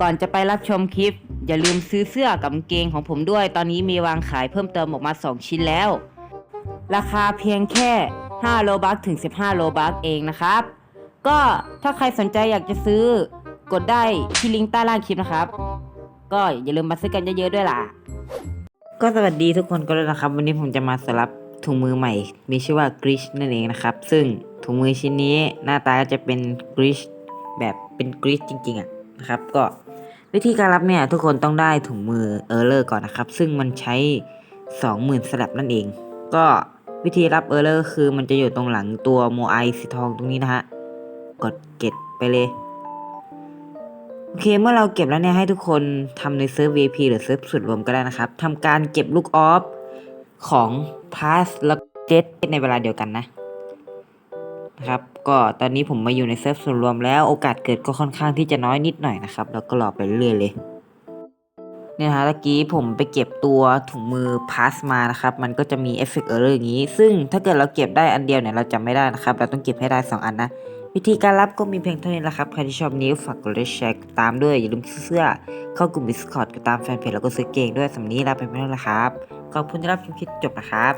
ก่อนจะไปรับชมคลิป อย่าลืมซื้อเสื้อกับเกงของผมด้วย ตอนนี้มีวางขายเพิ่มเติมออกมา 2 ชิ้นแล้ว ราคาเพียงแค่ 5 โลบัคถึง 15 โลบัคเองนะครับ ก็ถ้าใครสนใจอยากจะซื้อกดได้ที่ลิงก์ใต้ล่างคลิปนะครับ ก็อย่าลืมมาซื้อกันเยอะๆด้วยล่ะ ก็สวัสดีทุกคนก็เลยนะครับ วันนี้ผมจะมาสลับถุงมือใหม่ มีชื่อว่า g r i s h นั่นเองนะครับ ซึ่งถุงมือชิ้นนี้หน้าตาจะเป็น g r i s h แบบเป็น g r i s h จริงๆอะนะครับ ก็ วิธีการรับเนี่ยทุกคนต้องได้ถุงมือเออร์เลอร์ก่อนนะครับ ซึ่งมันใช้ 20,000สลับนั่นเอง ก็วิธีรับเออร์เลอร์คือมันจะอยู่ตรงหลังตัวโมไอสีทองตรงนี้นะฮะ กดเก็บไปเลย โอเคเมื่อเราเก็บแล้วเนี่ยให้ทุกคนทำในเซิร์ฟ VIP หรือเซิร์ฟสุดรวมก็ได้นะครับทำการเก็บลูกออฟของพาสแล้วเจ็ตในเวลาเดียวกันนะ นะครับ ก็ตอนนี้ผมมาอยู่ในเซิร์ฟส่วนรวมแล้วโอกาสเกิดก็ค่อนข้างที่จะน้อยนิดหน่อยนะครับ แล้วก็รอไปเรื่อยเลยเนี่ยนะฮะตะกี้ผมไปเก็บตัวถุงมือพาสมานะครับ มันก็จะมีเอฟเฟกต์เออร์อย่างนี้ ซึ่งถ้าเกิดเราเก็บได้อันเดียวเนี่ยเราจะไม่ได้นะครับ เราต้องเก็บให้ได้ 2 อันนะ วิธีการรับก็มีเพียงเท่านี้แหละครับ ใครที่ชอบนี้ฝากกดไลค์แชร์ตามด้วย อย่าลืมซื้อเสื้อ เข้ากลุ่ม Discord กดตามแฟนเพจแล้วก็ซื้อเกงด้วยสำนี้ลาไปไม่ได้แล้วครับ ขอบคุณที่รับชมคลิปจบนะครับ